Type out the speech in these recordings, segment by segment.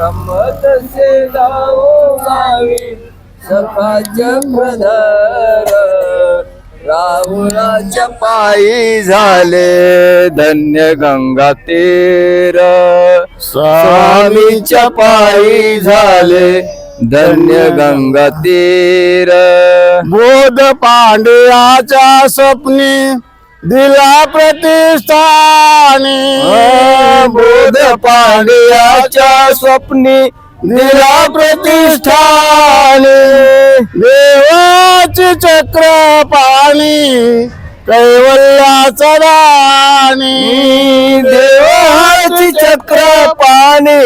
ब्रह्मतसे गावो गावी सखा चक्रधर रावणाच्या पायी झाले धन्य गंगा तीर. स्वामीच्या पायी झाले धन्य गंगा तीर. बोध पांडयाच्या स्वप्नी दिला प्रतिष्ठानी. बोध पांड्याच्या स्वप्नी दिला प्रतिष्ठान. देवाची चक्र पाणी कैवल्याचा राणी. देवाची चक्र पाणी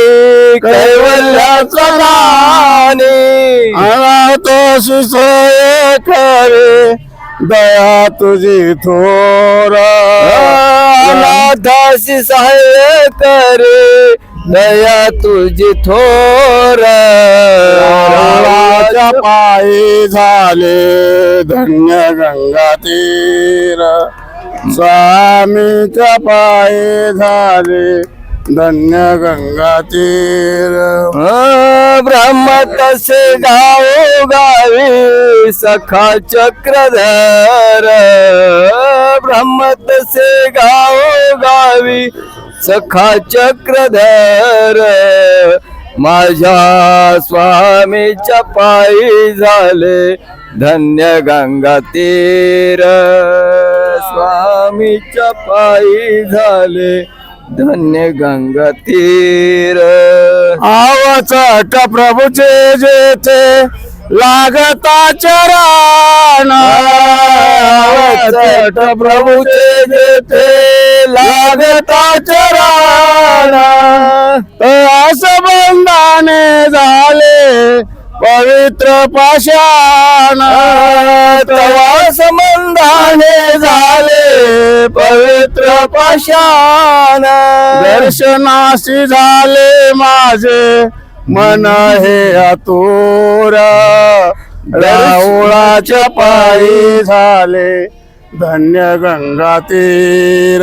कैवल्याचा राणी. अनाथ सुसय करे दया तुझी थोर अनाथाशी सहाय्य करे. दया तुझी थोर पायी झाले. धन्य गंगा तीर. स्वामीच्या पायी झाले. धन्य गंगा तीर ब्रह्म तसे गावो गावी सखा चक्रधर ब्रह्म तसे गाव गावी सखा चक्रधर माझ्या स्वामीच्या पायी झाले धन्य गंगा तीर स्वामीच्या पायी झाले धन्य गंगा तीर. आवचट प्रभूचे जेथे लागता चरण. आवचट प्रभूचे जेथे लागता चरण. असबंधाने झाले. पवित्र पाषाण तवा संबंधाने झाले. पवित्र पाषाण दर्शनाशी झाले माझे. मन हे अतोर. राऊळाच्या पायी झाले. धन्य गंगा तीर.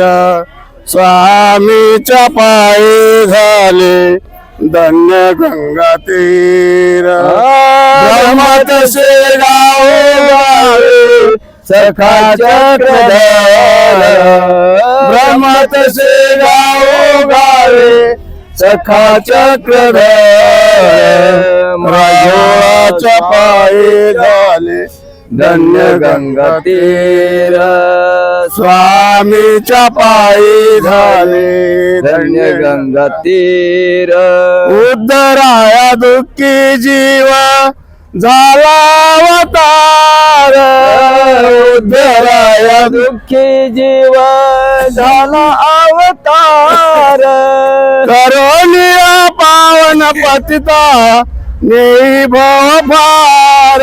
स्वामीच्या पायी झाले. धन्य गंगा तीर. गाव गावे सखा चक्रधर ब्रह्मतसे गाव गावे सखा चक्रधर राजोळाच्या पायी झाले धन्य गंगा तीर. स्वामीच्या पायी झाले धन्य गंगा तीर उद्धराया दुःखी जीव झाला अवतार उद्धराया दुःखी जीव झाला अवतार. करोनिया पावन पतिता नेई भव फार.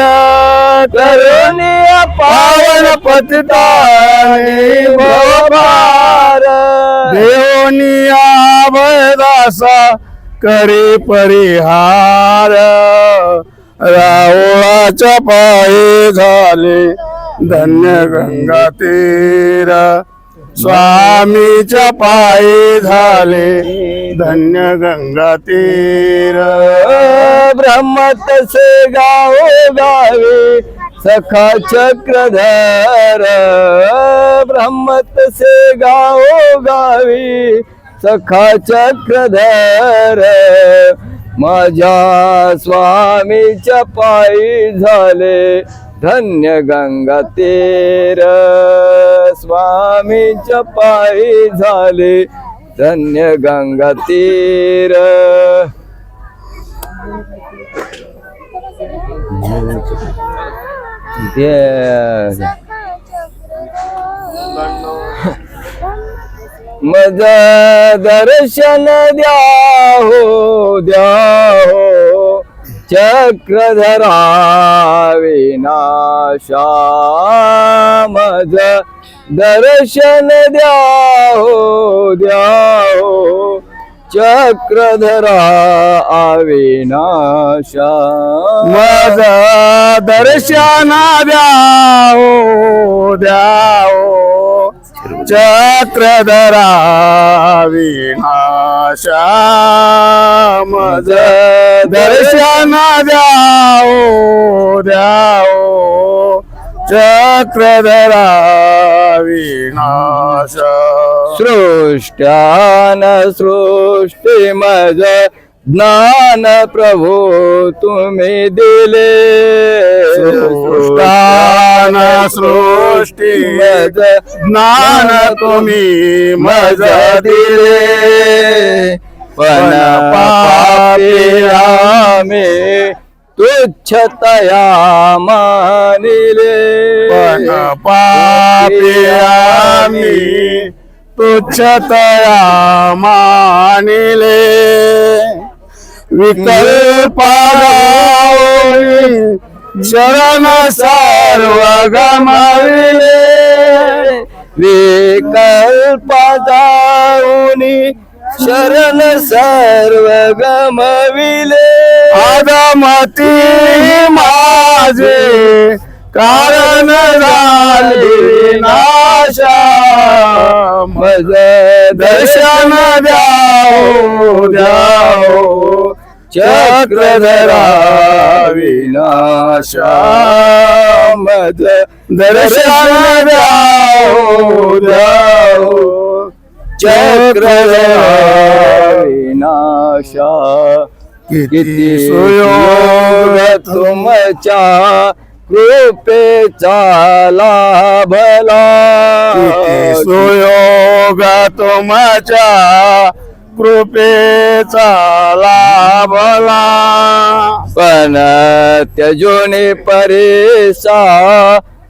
करुणिया पावन पतिता नेई देवनिया भयदासा करे परिहार रावळाच्या पायी झाले धन्य गंगा तीर स्वामीच्या पायी झाले धन्य गंगा तीर ब्रह्मतसे गाव गावे सखा चक्रधर ब्रह्मतसे गाओ गावी सखा चक्रधर माझ्या स्वामीच्या पायी झाले धन्य गंगा तेर स्वामीच्या पायी झाले धन्य गंगा तीर ते मज दर्शन द्या हो द्या हो चक्रधरा विनाशा। मज दर्शन द्या हो द्या हो चक्रधरा आविनाशा माझा दर्शन द्याओ द्याओ चक्रधरा विनाशा मज दर्शन द्याओ द्याओ चक्रधरा विनाश सृष्ट्यान सृष्टी मज ज्ञान प्रभू तुम्ही दिले। सृष्टान सृष्टी मज ज्ञान तुम्ही मज दिले। पण पापी आम्ही तुच्छतया मानिले पण पापी आम्ही तुच्छतया मानिले विकल्पावरी शरण सर्व गमाविले विकल्प जाऊनी शरण सर्व गमविले आदमती माझे कारण झाले नाशा. मज दर्शन द्याओ द्याओ चक्रधरा विनाशा. मज दर्शन द्याओ द्याओ चक्रधरा विनाशा. किती सुयोग तुमच्या कृपेचा लाभला किती सुयोग तुमच्या कृपेचा लाभला पण त्यजोने परेसा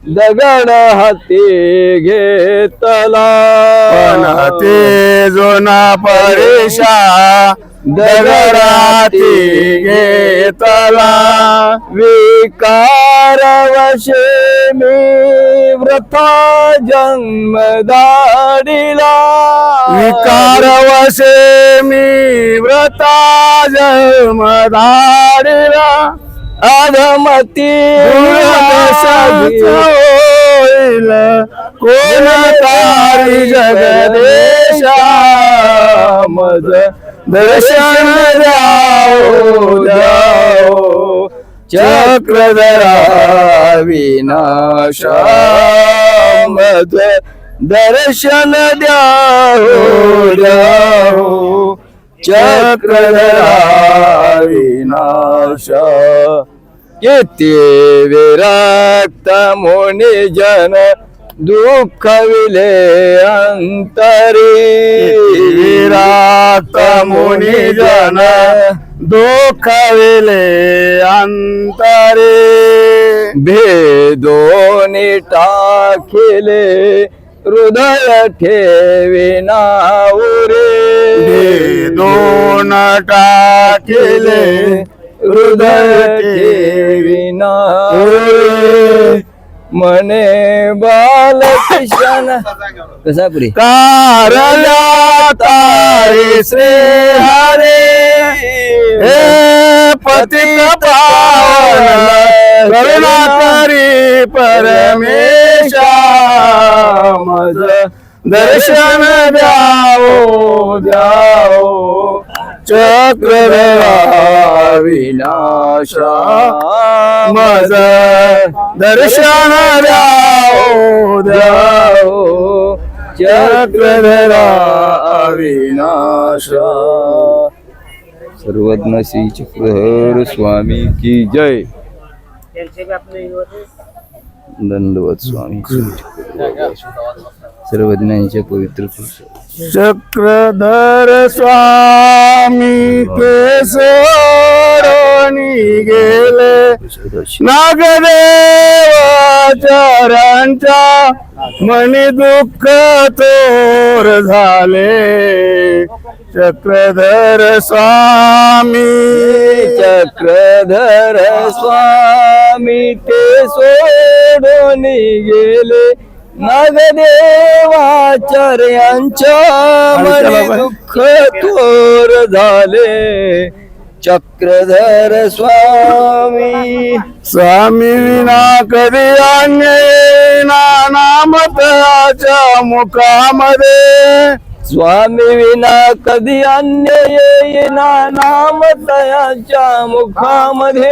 दगड हाती घेतला. पण ते जुना परेशा दगडाती घेतला विकार वशे मी व्रता जन्म दाडिला विकार वसे मी व्रता जन्म धारिला अधमती होईल. कोण तारी जगदेशा मज दर्शन हो जाओ जाओ। चक्रधरा विनाशा दर्शन द्याओ द्याओ चक्रधरा विनाश। किती विरक्त मुनी जन दुःख विले अंतरी विरात मुनी जन दुःखविले अंतरे भेदोनी टाकिले हृदय ठेविना उरे दोन टाकिले हृदय ठेविना उरे मने बालकृष्ण। कसा पुढे कारल्या तारी श्री हरे। हे पती पावन करुणा करी परमेशा। मज दर्शन द्याओ द्याओ। चक्रधरा विनाशा मज दर्शन द्याओ द्याओ चक्रधरा विनाशा सर्वज्ञ श्री चक्रधर स्वामी की जय। दंडवत स्वामी। सर्वज्ञांच्या पवित्र पुरुष. चक्रधर स्वामी केसरोनी गेले. नागदेवाचारांच्या मनी दुःख तोर झाले. चक्रधर स्वामी चक्रधर स्वामी ते सोडून गेले. नागदेवाचार्यांच्या मनी दुःख थोर झाले. चक्रधर स्वामी. स्वामी विना कधी विना नामतयाच्या मुखामध्ये स्वामी विना कधी अन्य येईना नाम तयाच्या मुखामध्ये.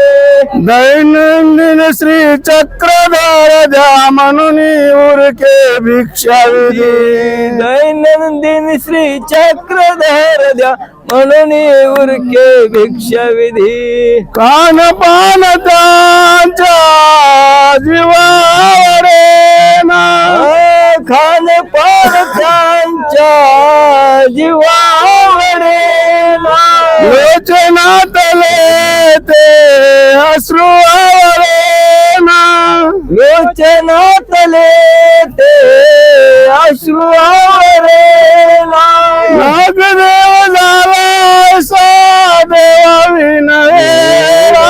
दैनंदिन श्री चक्रधार द्या म्हणून उरके भिक्षा विधी. दैनंदिन श्री चक्रधर द्या म्हणून उरके भिक्षाविधी कान पान त्यांच्या जीवावर ना खान पान त्यांच्या जीवावरे लोचनातले ते अश्रू आवरे ना. लोचनातले ते अश्रू आवरे नागदेव झाला सा देवा विनवेरा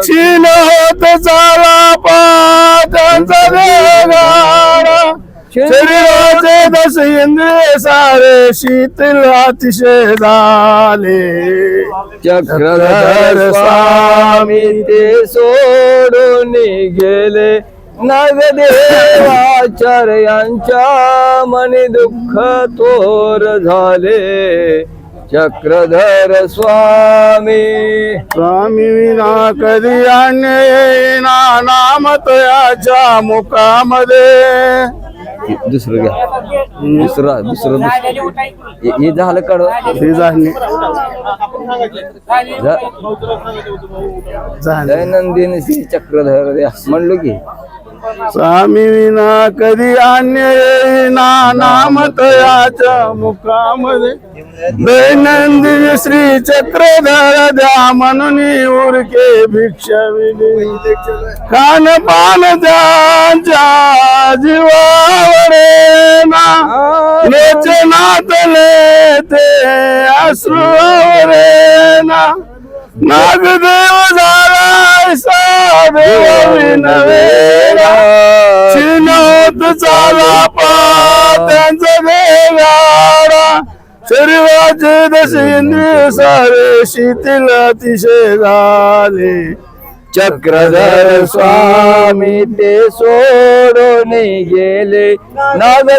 क्षीण होत चाला पाटांचा देगारा शरीराचे दस इंद्रिय सारे शीतल अतिशय झाले. चक्रधर स्वामी ते सोडून गेले. नागदेवाचार्यांच्या मनी दुःख तोर झाले. चक्रधर स्वामी. स्वामी विना कधी अन्य येईना नाम तयाच्या मुखामध्ये दुसरं घ्या. दुसरा दुसरं दुसरं. हे झालं काढ हे झाले झाले श्री चक्रधर द्या. म्हणलो की स्वामी विना कधी अन्य येईना नाम तयाच्या मुखामध्ये. दैनंदिन श्री चक्रधर द्या म्हणून उरके भिक्षा विधी खान पान त्यांच्या जीवावर ना. लोचनातले ते अश्रुवरे ना. नागदेव झाला चिन्होत चाला पा त्यांचा देवाडा शरीराचे दशेंद्रिय सारे शिथिल अतिशय झाले. चक्रधर स्वामी ते सोडून गेले. नागदेवाचार्यांच्या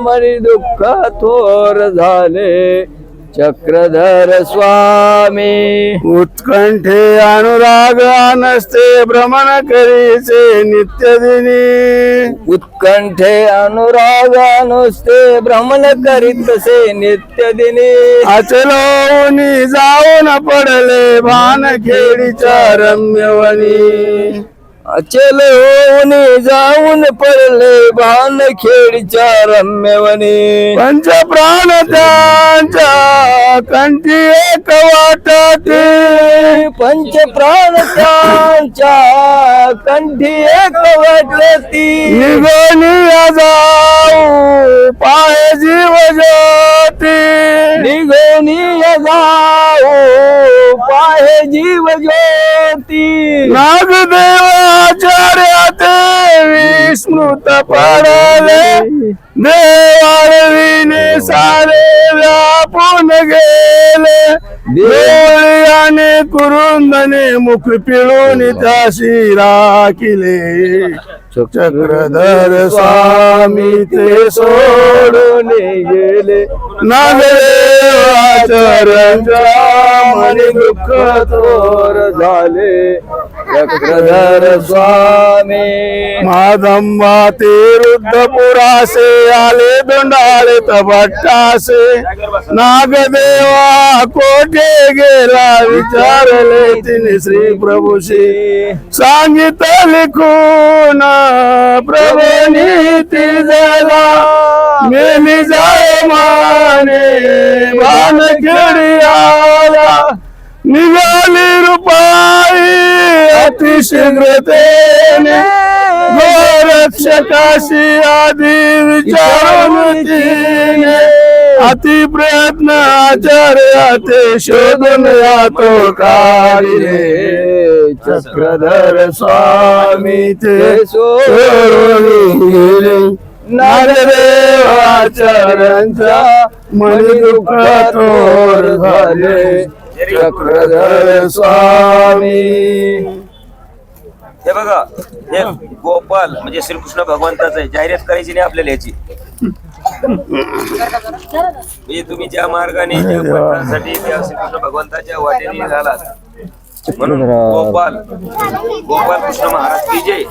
मनी दुःख थोर झाले. चक्रधर स्वामी। उत्कंठे अनुराग नसते भ्रमण करीचे नित्य दिनी उत्कंठे अनुराग नुसते भ्रमण करीत तसे नित्य दिनी अचलोनी जाऊन पडले भान खेडीच्या रम्यवनी। अचल होऊन जाऊन पडले भान खेडच्या रम्यवनी. पंच प्राण त्यांच्या कंठी एक वाटते पंच प्राण त्यांच्या कंठी एक वाटती निगोनी जाऊ पाय जीव ज्योती. निघोनी जाऊ पाहे जीव ज्योती. नागदेवाचार्य ते विस्मृत पडले. देवाळविने सारे व्यापून गेले. डोळ्याने कुरुंदने मुख पिळून त्याशी राखिले चक्रधर स्वामी ते सोडून गेले. नागदेवाचार्यांच्या मनी दुःख थोर झाले. चक्रधर स्वामी। माधम्मा ते रुद्रपुरासे आले दोंडाळे तबट्टासे. नागदेवा कोठे गेला विचारले तिने श्री प्रभूशी. सांगितले लिखून प्रभूनी ती झाला मेली जाय माने भान आला. निघाली रुपाई अतिशीघ्रतेने गोरक्षकाशी आधी विचारून तिने अति प्रयत्न आचार्य ते शोधून यातो काढले चक्रधर स्वामी ते सोडून गेले. नागदेवाचार्यांच्या मनी दुःख थोर झाले. चक्रधर स्वामी. हे बघा हे गोपाल म्हणजे श्रीकृष्ण भगवंताच आहे जाहिरात करायची नाही आपल्याला याची. म्हणजे तुम्ही ज्या मार्गाने ज्या त्या श्रीकृष्ण भगवंताच्या वाटेने झालात म्हणून गोपाल गोपाल कृष्ण महाराज की जय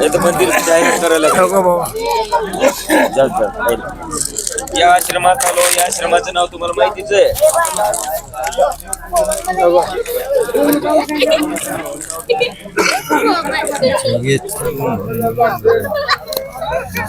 हे मंदिर जाहिरात करायला लागले. चल, चल, राहिलं. या आश्रमात आलो या आश्रमाचं नाव तुम्हाला माहितीच आहे